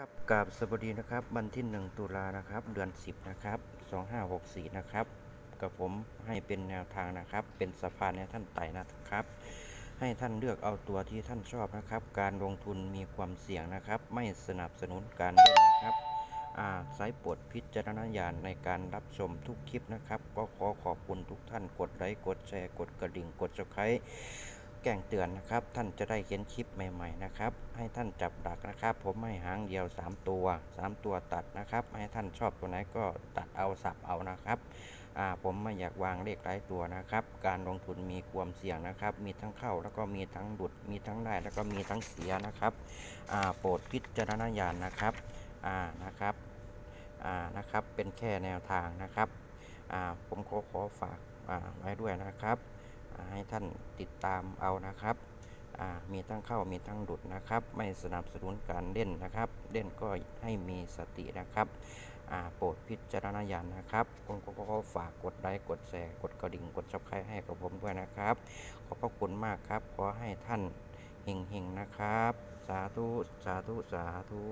ครับกราบสวัสดีนะครับ วันที่ 1 ตุลานะครับ เดือน 10 นะครับ 2564 นะครับกับผมให้เป็นแนวทางนะครับ เป็นสะพานให้ท่านไต่นะครับ ให้ท่านเลือกเอาตัวที่ท่านชอบนะครับ การลงทุนมีความเสี่ยงนะครับ ไม่สนับสนุนการเล่นนะครับอ่าสายปรดพิจารณญาณในการรับชมทุกคลิปนะครับ ก็ขอขอบคุณทุกท่านกดไลค์กดแชร์กดกระดิ่งกด subscribe แจ้งเตือนนะครับ ท่านจะได้เห็นคลิปใหม่ๆนะครับ ให้ท่านจับดักนะครับ ผมให้หางเดียว 3 ตัว 3 ตัวตัดนะครับ ให้ท่านชอบตัวไหนก็ตัดเอาสับเอานะครับอ่าผมไม่อยากวางเลขหลายตัวนะครับ การลงทุนมีความเสี่ยงนะครับ มีทั้งเข้าแล้วก็มีทั้งหลุด มีทั้งได้แล้วก็มีทั้งเสียนะครับอ่าโปรดพิจารณญาณนะครับอ่านะครับอ่านะครับเป็นแค่แนวทางนะครับอ่าผมขอขอฝากไว้ด้วยนะครับ ให้ท่านติดตามเอานะครับมีทั้งเข้ามีทั้งหลุดนะครับ ไม่สนับสนุนการเล่นนะครับ เล่นก็ให้มีสตินะครับโปรดพิจารณาญาณนะครับผมก็ฝากกดไลค์กดแชร์กดกระดิ่งกดซับสไครต์ให้กับผมด้วยนะครับ ขอบพระคุณมากครับ ขอให้ท่านเฮงๆนะครับ สาธุ สาธุ สาธุ